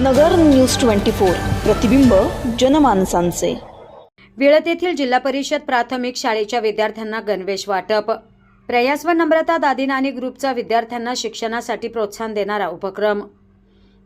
नगर news twenty four. प्रतिबिंब जनमानसांचे. वेळत येथील जिल्हा परिषद प्राथमिक शाळेच्या विद्यार्थ्यांना गणवेश वाटप. प्रयास व नम्रता दादीनानी ग्रुपचा विद्यार्थ्यांना शिक्षणासाठी प्रोत्साहन देणारा उपक्रम.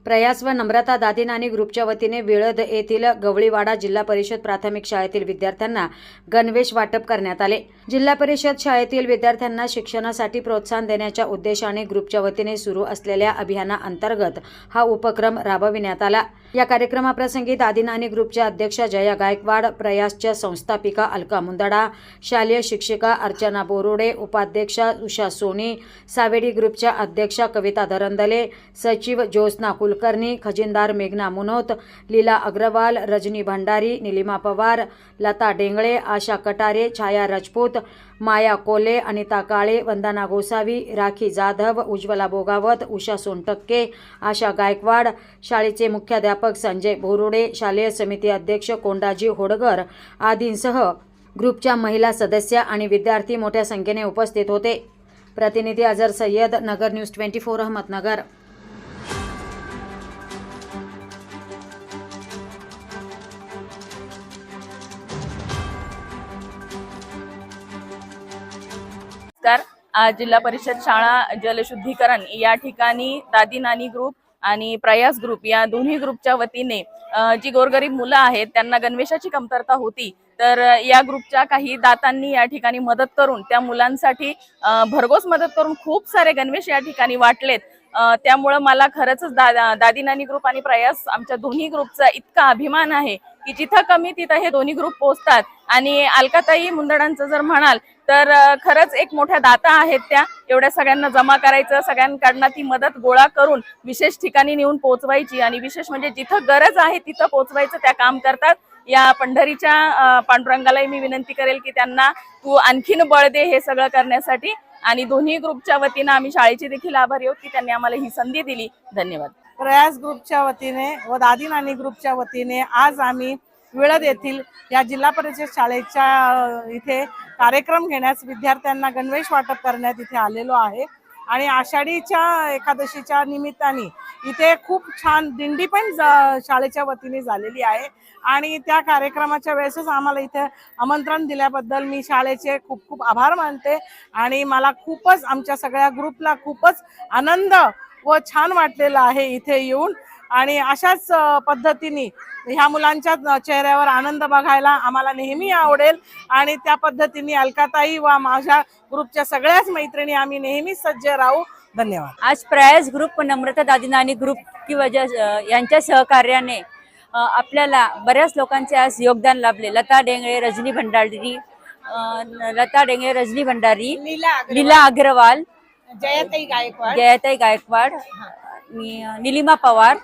प्रयास व नम्रता दादिनानी ग्रुपच्या वतीने विळद येथील गवळीवाडा जिल्हा परिषद प्राथमिक शाळेतील विद्यार्थ्यांना गणवेश वाटप करण्यात आले. जिल्हा परिषद शाळेतील विद्यार्थ्यांना शिक्षणासाठी प्रोत्साहन देण्याच्या उद्देशाने ग्रुपच्या वतीने सुरू असलेल्या अभियानाअंतर्गत हा उपक्रम राबविण्यात आला. या कार्यक्रमाप्रसंगी दादिनानी ग्रुपच्या अध्यक्षा जया गायकवाड प्रयासच्या संस्थापिका अलका मुंदडा शालेय शिक्षिका अर्चना बोरोडे उपाध्यक्षा उषा सोनी सावेडी ग्रुपच्या अध्यक्षा कविता धरंदले सचिव ज्योत्स्ना कुलकर्णी खजिनदार मेघना मुनोत लीला अग्रवाल रजनी भंडारी निलिमा पवार लता डेंगळे आशा कटारे छाया राजपूत माया कोले अनिता काळे वंदना गोसावी राखी जाधव उज्ज्वला बोगावत उषा सोनटक्के आशा गायकवाड शाळेचे मुख्याध्यापक संजय बोरुडे शालेय समिती अध्यक्ष कोंडाजी होडगर आदींसह ग्रुपच्या महिला सदस्य आणि विद्यार्थी मोठ्या संख्येने उपस्थित होते. प्रतिनिधी Azhar Sayyad Nagar news twenty four Ahmednagar. जिल्हा परिषद शाळा जलशुद्धीकरण या ठिकाणी दादी नानी ग्रुप आणि प्रयास ग्रुप या दोन्ही ग्रुपच्या वतीने जी गोरगरीब मुलं आहेत त्यांना गणवेशाची कमतरता होती. तर या ग्रुपच्या काही दातांनी या ठिकाणी मदत करून त्या मुलांसाठी भरघोस मदत करून खूप सारे गणवेश या ठिकाणी वाटलेत. त्यामुळं मला खरंच दा दादी नानी ग्रुप आणि प्रयास आमच्या दोन्ही ग्रुपचा इतका अभिमान आहे. की जिथं कमी तिथं हे दोन्ही ग्रुप पोहोचतात आणि अलकाताई मुंदडांचं जर म्हणाल तर खरंच एक मोठ्या दाता आहेत त्या. एवढ्या सगळ्यांना जमा करायचं सगळ्यांकडनं ती मदत गोळा करून विशेष ठिकाणी नेऊन पोहोचवायची आणि विशेष म्हणजे जिथं गरज आहे तिथं पोहोचवायचं त्या काम करतात. या पंढरीच्या पांडुरंगालाही मी विनंती करेल की त्यांना तू आणखीन बळ दे हे सगळं करण्यासाठी. आणि दोन्ही ग्रुपच्या वतीनं आम्ही शाळेचे देखील आभारी आहोत की त्यांनी आम्हाला ही संधी दिली. धन्यवाद. प्रयास ग्रुपच्या वतीने व दादी नानी ग्रुपच्या वतीने आज आम्ही विळद येथील या जिल्हा परिषद शाळेच्या इथे कार्यक्रम घेण्यास विद्यार्थ्यांना गणवेश वाटप करण्यात इथे आलेलो आहे. आणि आषाढीच्या एकादशीच्या निमित्ताने इथे खूप छान दिंडी पण जा- शाळेच्या वतीने झालेली आहे. आणि त्या कार्यक्रमाच्या वेळेसच आम्हाला इथे आमंत्रण दिल्याबद्दल मी शाळेचे खूप खूप आभार मानते. आणि मला खूपच आमच्या सगळ्या ग्रुपला खूपच आनंद व छान वाटलेलं आहे इथे येऊन. आणि अशाच पद्धतीने ह्या मुलांच्या चेहऱ्यावर आनंद बघायला आम्हाला नेहमी आवडेल. आणि त्या पद्धतीने अलकाताई व माझ्या ग्रुपच्या सगळ्याच मैत्रिणी आम्ही नेहमी सज्ज राहू. धन्यवाद. आज प्रयास ग्रुप नम्रता दादी नानी ग्रुप की वजह अ, यांच्या सहकार्याने आपल्याला बऱ्याच लोकांचे आज योगदान लाभले. लता डेंगळे रजनी भंडारी लता डेंगळे रजनी भंडारी लीला अग्रवाल जयताई गायकवाड. जयताई गायकवाड नि- निलिमा पवार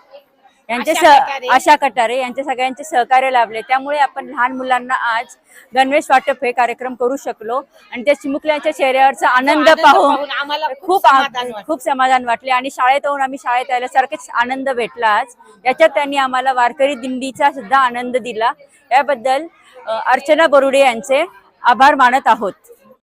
यांचे सह आशा कटारे यांच्या सगळ्यांचे सहकार्य लाभले. त्यामुळे आपण लहान मुलांना आज गणवेश वाटप हे कार्यक्रम करू शकलो. आणि त्या चिमुकल्यांच्या चेहऱ्यावरचा आनंद पाहून खूप आ- खूप समाधान वाटले. आणि शाळेत येऊन आम्ही शाळेत यायला आनंद भेटला आज. याच्यात त्यांनी आम्हाला वारकरी दिंडीचा सुद्धा आनंद दिला. याबद्दल अर्चना बरुडे यांचे आभार मानत आहोत.